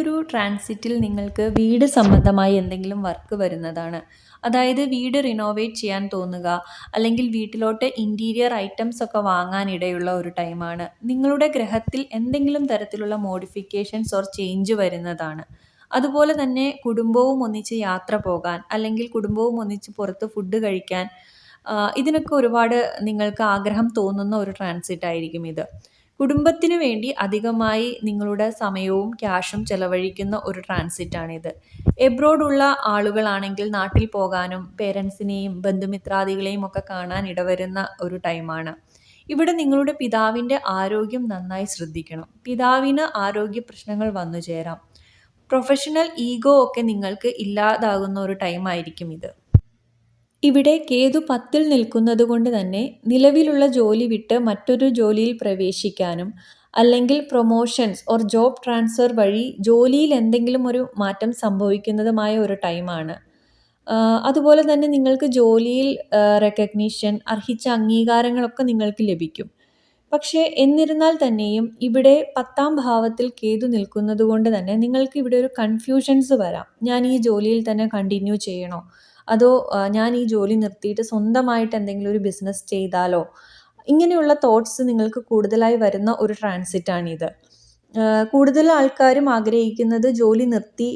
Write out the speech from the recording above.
ഒരു ട്രാൻസിറ്റിൽ നിങ്ങൾക്ക് വീട് സംബന്ധമായി എന്തെങ്കിലും വർക്ക് വരുന്നതാണ്. അതായത് വീട് റിനോവേറ്റ് ചെയ്യാൻ തോന്നുക അല്ലെങ്കിൽ വീട്ടിലോട്ട് ഇന്റീരിയർ ഐറ്റംസ് ഒക്കെ വാങ്ങാനിടയുള്ള ഒരു ടൈമാണ് നിങ്ങളുടെ ഗ്രഹത്തിൽ എന്തെങ്കിലും തരത്തിലുള്ള മോഡിഫിക്കേഷൻസ് ഓർ ചേഞ്ച് വരുന്നതാണ്. അതുപോലെ തന്നെ കുടുംബവും ഒന്നിച്ച് യാത്ര പോകാൻ അല്ലെങ്കിൽ കുടുംബവും ഒന്നിച്ച് പുറത്ത് ഫുഡ് കഴിക്കാൻ ഇതിനൊക്കെ ഒരുപാട് നിങ്ങൾക്ക് ആഗ്രഹം തോന്നുന്ന ഒരു ട്രാൻസിറ്റ് ആയിരിക്കും ഇത്. കുടുംബത്തിന് വേണ്ടി അധികമായി നിങ്ങളുടെ സമയവും ക്യാഷും ചെലവഴിക്കുന്ന ഒരു ട്രാൻസിറ്റാണിത്. എബ്രോഡുള്ള ആളുകളാണെങ്കിൽ നാട്ടിൽ പോകാനും പേരൻസിനെയും ബന്ധുമിത്രാദികളെയും ഒക്കെ കാണാൻ ഇടവരുന്ന ഒരു ടൈമാണ്. ഇവിടെ നിങ്ങളുടെ പിതാവിന്റെ ആരോഗ്യം നന്നായി ശ്രദ്ധിക്കണം. പിതാവിന് ആരോഗ്യ പ്രശ്നങ്ങൾ വന്നു ചേരാം പ്രൊഫഷണൽ ഈഗോ ഒക്കെ നിങ്ങൾക്ക് ഇല്ലാതാകുന്ന ഒരു ടൈമായിരിക്കും ഇത്. ഇവിടെ കേതു പത്തിൽ നിൽക്കുന്നത് കൊണ്ട് തന്നെ നിലവിലുള്ള ജോലി വിട്ട് മറ്റൊരു ജോലിയിൽ പ്രവേശിക്കാനും അല്ലെങ്കിൽ പ്രൊമോഷൻസ് ഓർ ജോബ് ട്രാൻസ്ഫർ വഴി ജോലിയിൽ എന്തെങ്കിലും ഒരു മാറ്റം സംഭവിക്കുന്നതുമായ ഒരു ടൈമാണ് അതുപോലെ തന്നെ നിങ്ങൾക്ക് ജോലിയിൽ റെക്കഗ്നീഷൻ അർഹിച്ച അംഗീകാരങ്ങളൊക്കെ നിങ്ങൾക്ക് ലഭിക്കും. പക്ഷേ എന്നിരുന്നാൽ തന്നെയും ഇവിടെ പത്താം ഭാവത്തിൽ കേതു നിൽക്കുന്നത് കൊണ്ട് തന്നെ നിങ്ങൾക്ക് ഇവിടെ ഒരു കൺഫ്യൂഷൻസ് വരാം. ഞാൻ ഈ ജോലിയിൽ തന്നെ കണ്ടിന്യൂ ചെയ്യണോ? അതോ ഞാൻ ഈ ജോലി നിർത്തിയിട്ട് സ്വന്തമായിട്ട് എന്തെങ്കിലും ഒരു ബിസിനസ് ചെയ്താലോ? ഇങ്ങനെയുള്ള തോട്ട്സ് നിങ്ങൾക്ക് കൂടുതലായി വരുന്ന ഒരു ട്രാൻസിറ്റാണിത്. കൂടുതൽ ആൾക്കാരും ആഗ്രഹിക്കുന്നത് ജോലി നിർത്തി